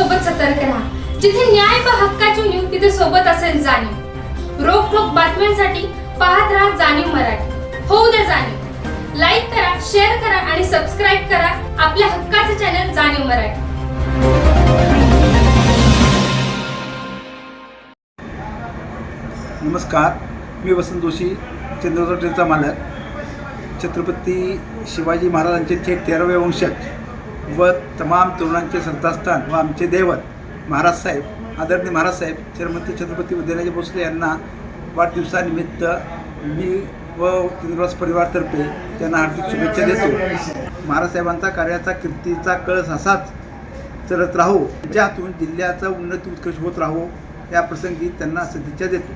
सोबत सतर्क राहा. जिथे न्याय व हक्काची न्यूज तिथे सोबत असेल जाणीव. रोख ठोक बातम्यांसाठी पाहत राहा जाणीव मराठी. होऊ द्या जाणीव. लाईक करा शेअर करा आणि सबस्क्राईब करा आपल्या हक्काचे चॅनल जाणीव मराठी. नमस्कार. मी वसंत जोशी चंद्रचौटेलचा मालक. छत्रपती शिवाजी महाराजांचे थेट तेराव्या वंशात व तमाम तरुणांचे संतास्थान व आमचे दैवत महाराज साहेब आदरणीय महाराज साहेब श्रीमंत छत्रपती उदयनराजे भोसले यांना वाढदिवसानिमित्त मी व चंद्रवास परिवारतर्फे त्यांना हार्दिक शुभेच्छा देतो. महाराज साहेबांचा कार्याचा कीर्तीचा कळस असाच चलत राहो. ज्यातून जिल्ह्याचा उन्नती उत्कर्ष होत राहो या प्रसंगी त्यांना सदिच्छा देतो.